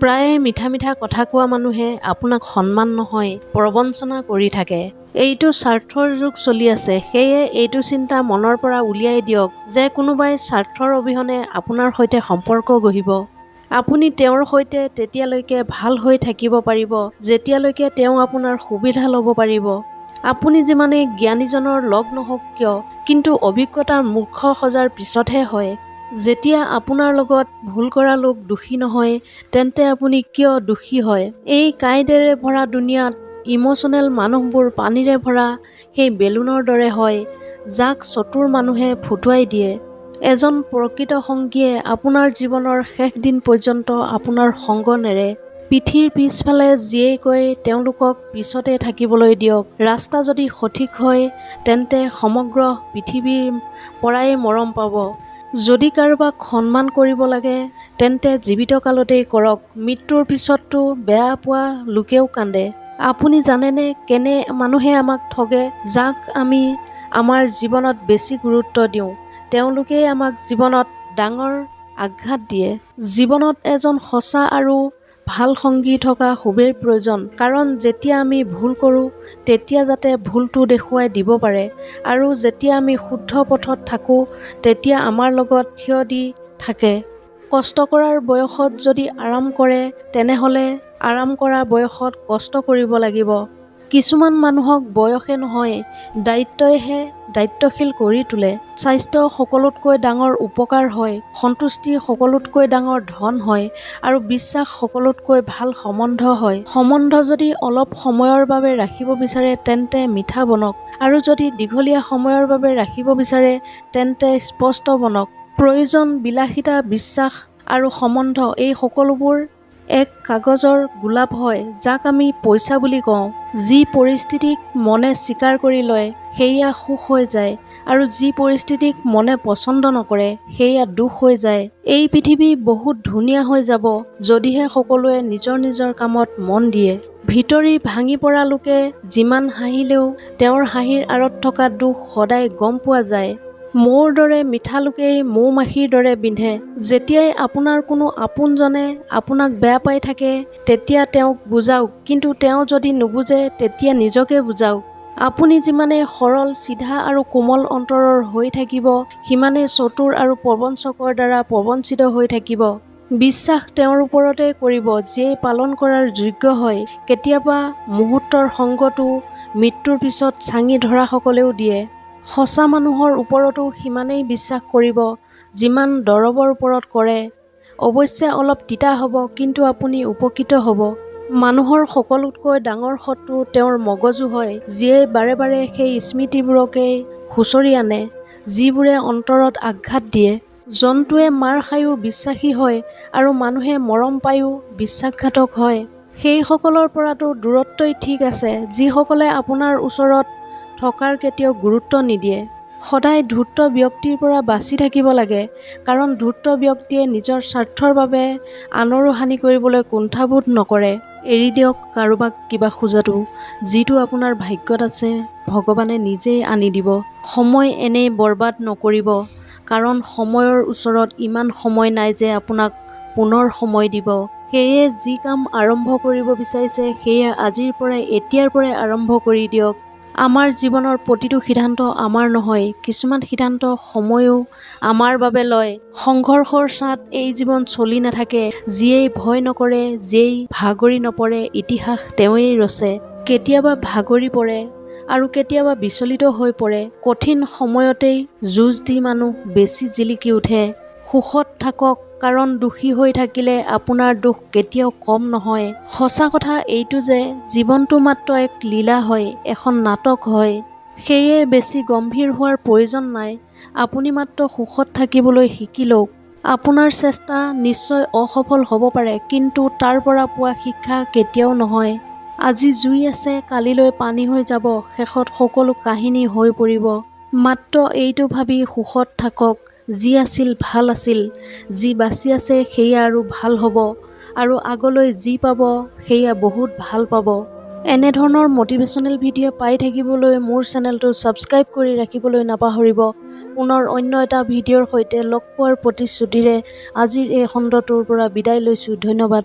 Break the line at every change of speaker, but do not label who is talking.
প্ৰায়ে মিঠা মিঠা কথা কোৱা মানুহে আপোনাক সন্মান নহয় প্ৰবঞ্চনা কৰি থাকে। এইটো স্বাৰ্থৰ যুগ চলি আছে সেয়ে এইটো চিন্তা মনৰ পৰা উলিয়াই দিয়ক যে কোনোবাই স্বাৰ্থৰ অবিহনে আপোনাৰ সৈতে সম্পৰ্ক গঢ়িব। আপুনি তেওঁৰ সৈতে তেতিয়ালৈকে ভাল হৈ থাকিব পাৰিব যেতিয়ালৈকে তেওঁ আপোনাৰ সুবিধা ল'ব পাৰিব। আপুনি যিমানেই জ্ঞানীজনৰ লগ নহওক কিয় কিন্তু অভিজ্ঞতা মূৰ্খ সজাৰ পিছতহে হয়। যেতিয়া আপোনাৰ লগত ভুল কৰা লোক দোষী নহয় তেন্তে আপুনি কিয় দোষী হয়? এই কাঁইটেৰে ভৰা দুনিয়াত ইম'চনেল মানুহবোৰ পানীৰে ভৰা সেই বেলুনৰ দৰে হয় যাক চতুৰ মানুহে ফুটুৱাই দিয়ে। এজন প্ৰকৃত সংগীয়ে আপোনাৰ জীৱনৰ শেষ দিন পৰ্যন্ত আপোনাৰ সংগ নেৰে। পিঠিৰ পিছফালে যিয়েই কয় তেওঁলোকক পিছতে থাকিবলৈ দিয়ক। ৰাস্তা যদি সঠিক হয় তেন্তে সমগ্ৰ পৃথিৱীৰ পৰাই মৰম পাব। যদি কাৰোবাক সন্মান কৰিব লাগে তেন্তে জীৱিত কালতেই কৰক। মৃত্যুৰ পিছততো বেয়া পোৱা লোকেও কান্দে। আপুনি জানেনে কেনে মানুহে আমাক ঠগে? যাক আমি আমাৰ জীৱনত বেছি গুৰুত্ব দিওঁ তেওঁলোকেই আমাক জীৱনত ডাঙৰ আঘাত দিয়ে। জীৱনত এজন সঁচা আৰু ভাল সংগী থকা খুবেই প্ৰয়োজন। কাৰণ যেতিয়া আমি ভুল কৰোঁ তেতিয়া যাতে ভুলটো দেখুৱাই দিব পাৰে আৰু যেতিয়া আমি শুদ্ধ পথত থাকোঁ তেতিয়া আমাৰ লগত থিয় দি থাকে। কষ্ট কৰাৰ বয়সত যদি আৰাম কৰে তেনেহ'লে আৰাম কৰা বয়সত কষ্ট কৰিব লাগিব। কিছুমান মানুহক বয়সে নহয় দায়িত্বইহে দায়িত্বশীল কৰি তোলে। স্বাস্থ্য সকলোতকৈ ডাঙৰ উপকাৰ হয় সন্তুষ্টি সকলোতকৈ ডাঙৰ ধন হয় আৰু বিশ্বাস সকলোতকৈ ভাল সম্বন্ধ হয়। সম্বন্ধ যদি অলপ সময়ৰ বাবে ৰাখিব বিচাৰে তেন্তে মিঠা বনক। আৰু যদি দীঘলীয়া সময়ৰ বাবে ৰাখিব বিচাৰে তেন্তে স্পষ্ট বনক। প্ৰয়োজন বিলাসিতা বিশ্বাস আৰু সম্বন্ধ এই সকলোবোৰ এক কাগজৰ গোলাপ হয় যাক আমি পইচা বুলি কওঁ। যি পৰিস্থিতিক মনে স্বীকাৰ কৰি লয় সেয়া সুখ হৈ যায় আৰু যি পৰিস্থিতিক মনে পচন্দ নকৰে সেয়া দুখ হৈ যায়। এই পৃথিৱী বহুত ধুনীয়া হৈ যাব যদিহে সকলোৱে নিজৰ নিজৰ কামত মন দিয়ে। ভিতৰি ভাঙি পৰা লোকে যিমান হাঁহিলেও তেওঁৰ হাঁহিৰ আঁৰত থকা দুখ সদায় গম পোৱা যায়। মৌৰ দৰে মিঠা লোকেই মৌ মাখিৰ দৰে বিন্ধে যেতিয়াই আপোনাৰ কোনো আপোনজনে আপোনাক বেয়া পাই থাকে তেতিয়া তেওঁক বুজাওক। কিন্তু তেওঁ যদি নুবুজে তেতিয়া নিজকে বুজাওক। আপুনি যিমানে সৰল চিধা আৰু কোমল অন্তৰৰ হৈ থাকিব সিমানেই চতুৰ আৰু প্ৰবঞ্চকৰ দ্বাৰা প্ৰবঞ্চিত হৈ থাকিব। বিশ্বাস তেওঁৰ ওপৰতে কৰিব যিয়েই পালন কৰাৰ যোগ্য হয়। কেতিয়াবা মুহূৰ্তৰ সংগটো মৃত্যুৰ পিছত চাঙি ধৰাসকলেও দিয়ে। সঁচা মানুহৰ ওপৰতো সিমানেই বিশ্বাস কৰিব যিমান দৰৱৰ ওপৰত কৰে। অৱশ্যে অলপ তিতা হ'ব কিন্তু আপুনি উপকৃত হ'ব। মানুহৰ সকলোতকৈ ডাঙৰ শত্ৰু তেওঁৰ মগজু হয় যিয়ে বাৰে বাৰে সেই স্মৃতিবোৰকেই খুচৰি আনে যিবোৰে অন্তৰত আঘাত দিয়ে। জন্তুৱে মাৰ খায়ো বিশ্বাসী হয় আৰু মানুহে মৰম পায়ো বিশ্বাসঘাতক হয়। সেইসকলৰ পৰাতো দূৰত্বই ঠিক আছে যিসকলে আপোনাৰ ওচৰত থকাৰ কেতিয়াও গুৰুত্ব নিদিয়ে। সদায় ধূৰ্ত ব্যক্তিৰ পৰা বাচি থাকিব লাগে কাৰণ ধূৰ্ত ব্যক্তিয়ে নিজৰ স্বাৰ্থৰ বাবে আনৰো হানি কৰিবলৈ কুণ্ঠাবোধ নকৰে। এৰি দিয়ক কাৰোবাক কিবা খোজাটো যিটো আপোনাৰ ভাগ্যত আছে ভগৱানে নিজেই আনি দিব। সময় এনেই বৰবাদ নকৰিব কাৰণ সময়ৰ ওচৰত ইমান সময় নাই যে আপোনাক পুনৰ সময় দিব। সেয়ে যি কাম আৰম্ভ কৰিব বিচাৰিছে সেয়া আজিৰ পৰাই এতিয়াৰ পৰাই আৰম্ভ কৰি দিয়ক। আমাৰ জীৱনৰ প্ৰতিটো সিদ্ধান্ত আমাৰ নহয় কিছুমান সিদ্ধান্ত সময়ো আমাৰ বাবে লয়। সংঘৰ্ষৰ ছাট এই জীৱন চলি নাথাকে যিয়েই ভয় নকৰে যিয়েই ভাগৰি নপৰে ইতিহাস তেওঁৱেই ৰচে। কেতিয়াবা ভাগৰি পৰে আৰু কেতিয়াবা বিচলিত হৈ পৰে। কঠিন সময়তেই যুঁজ দি মানুহ বেছি জিলিকি উঠে। সুখত থাকক কাৰণ দোষী হৈ থাকিলে আপোনাৰ দুখ কেতিয়াও কম নহয়। সঁচা কথা এইটো যে জীৱনটো মাত্ৰ এক লীলা হয় এখন নাটক হয় সেয়ে বেছি গম্ভীৰ হোৱাৰ প্ৰয়োজন নাই। আপুনি মাত্ৰ সুখত থাকিবলৈ শিকি লওক আপোনাৰ চেষ্টা নিশ্চয় অসফল হ'ব পাৰে কিন্তু তাৰ পৰা পোৱা শিক্ষা কেতিয়াও নহয়। আজি জুই আছে কালিলৈ পানী হৈ যাব শেষত সকলো কাহিনী হৈ পৰিব। মাত্ৰ এইটো ভাবি সুখত থাকক। যি আছিল ভাল আছিল যি বাচি আছে সেয়া আৰু ভাল হ'ব আৰু আগলৈ যি পাব সেয়া বহুত ভাল পাব। এনেধৰণৰ মটিভেশ্যনেল ভিডিঅ' পাই থাকিবলৈ মোৰ চেনেলটো ছাবস্ক্ৰাইব কৰি ৰাখিবলৈ নাপাহৰিব। পুনৰ অন্য এটা ভিডিঅ'ৰ সৈতে লগ পোৱাৰ প্ৰতিশ্ৰুতিৰে আজিৰ এই খণ্ডটোৰ পৰা বিদায় লৈছোঁ। ধন্যবাদ।